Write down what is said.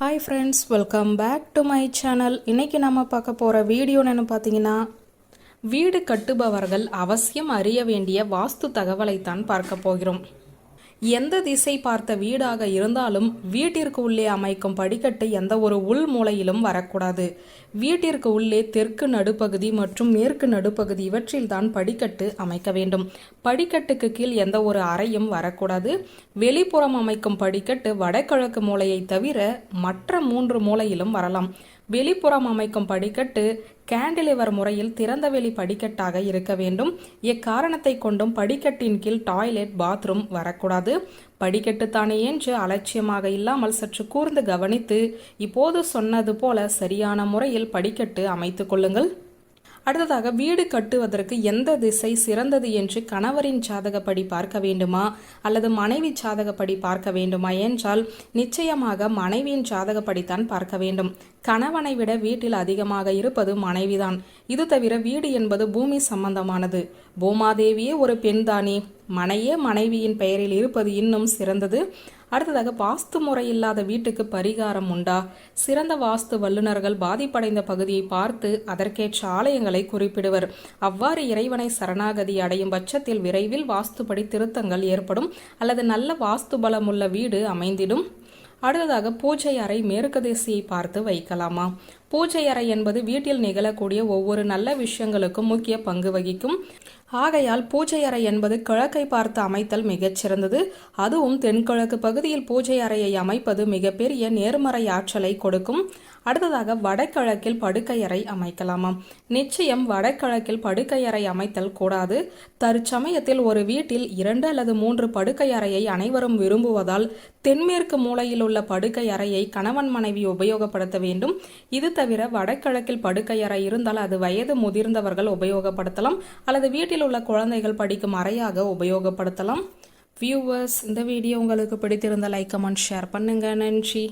Hi friends welcome back to my channel இன்றைக்கி நம்ம பார்க்க போகிற வீடியோ என்னன்னு பார்த்தீங்கன்னா வீடு கட்டுபவர்கள் அவசியம் அறிய வேண்டிய வாஸ்து தகவலைத்தான் பார்க்க போகிறோம். எந்த திசை பார்த்த வீடாக இருந்தாலும் வீட்டிற்கு உள்ளே அமைக்கும் படிக்கட்டு எந்த ஒரு உள் மூலையிலும் வரக்கூடாது. வீட்டிற்கு உள்ளே தெற்கு நடுப்பகுதி மற்றும் மேற்கு நடுப்பகுதி இவற்றில்தான் படிக்கட்டு அமைக்க வேண்டும். படிக்கட்டுக்கு கீழ் எந்த ஒரு அறையும் வரக்கூடாது. வெளிப்புறம் அமைக்கும் படிக்கட்டு வடகிழக்கு மூலையை தவிர மற்ற மூன்று மூலையிலும் வரலாம். வெளிப்புறம் அமைக்கும் படிக்கட்டு கேண்டிலிவர் முறையில் திறந்தவெளி படிக்கட்டாக இருக்க வேண்டும். எக்காரணத்தை கொண்டும் படிக்கட்டின் கீழ் டாய்லெட் பாத்ரூம் வரக்கூடாது. படிக்கட்டு தானே என்று அலட்சியமாக இல்லாமல் சற்று கூர்ந்து கவனித்து இப்போது சொன்னது போல சரியான முறையில் படிக்கட்டு அமைத்துக் கொள்ளுங்கள். அடுத்ததாக வீடு கட்டுவதற்கு எந்த திசை சிறந்தது என்று கணவரின் சாதகப்படி பார்க்க வேண்டுமா? அல்லது மனைவி சாதகப்படி பார்க்க வேண்டுமா என்றால் நிச்சயமாக மனைவியின் சாதகப்படித்தான் பார்க்க வேண்டும். கணவனை விட வீட்டில் அதிகமாக இருப்பது மனைவிதான். இது தவிர வீடு என்பது பூமி சம்பந்தமானது. பூமாதேவியே ஒரு பெண்தானே. மனையே மனைவியின் பெயரில் இருப்பது இன்னும் சிறந்தது. அடுத்ததாக வாஸ்து முறை இல்லாத வீட்டுக்கு பரிகாரம் உண்டா? சிறந்த வாஸ்து வல்லுநர்கள் பாதிப்படைந்த பகுதியை பார்த்து அதற்கேற்ற ஆலயங்களை குறிப்பிடுவர். அவ்வாறு இறைவனை சரணாகதி அடையும் பட்சத்தில் விரைவில் வாஸ்துப்படி திருத்தங்கள் ஏற்படும். அல்லது நல்ல வாஸ்து பலமுள்ள வீடு அமைந்திடும். அடுத்ததாக பூஜை அறை மேற்கு திசையை பார்த்து வைக்கலாமா? பூஜை அறை என்பது வீட்டில் நிகழக்கூடிய ஒவ்வொரு நல்ல விஷயங்களுக்கும் முக்கிய பங்கு வகிக்கும். ஆகையால் பூஜை அறை என்பது கிழக்கை பார்த்து அமைத்தல் மிகச்சிறந்தது. அதுவும் தென்கிழக்கு பகுதியில் பூஜை அறையை அமைப்பது மிகப்பெரிய நேர்மறை ஆற்றலை கொடுக்கும். அடுத்ததாக வடகிழக்கில் படுக்கையறை அமைக்கலாமாம் நிச்சயம் வடகிழக்கில் படுக்கையறை அமைத்தல் கூடாது. தற்சமயத்தில் ஒரு வீட்டில் இரண்டு அல்லது மூன்று படுக்கையறையை அனைவரும் விரும்புவதால் தென்மேற்கு மூல மூலையில் உள்ள படுக்கை அறையை கணவன் மனைவி உபயோகப்படுத்த வேண்டும். இது தவிர வடகிழக்கில் படுக்கை அறை இருந்தால் அது வயது முதிர்ந்தவர்கள் உபயோகப்படுத்தலாம். அல்லது வீட்டில் உள்ள குழந்தைகள் படிக்கும் அறையாக உபயோகப்படுத்தலாம். வியூவர்ஸ் இந்த வீடியோ உங்களுக்கு பிடித்திருந்த லைக் கமெண்ட் ஷேர் பண்ணுங்க. நன்றி.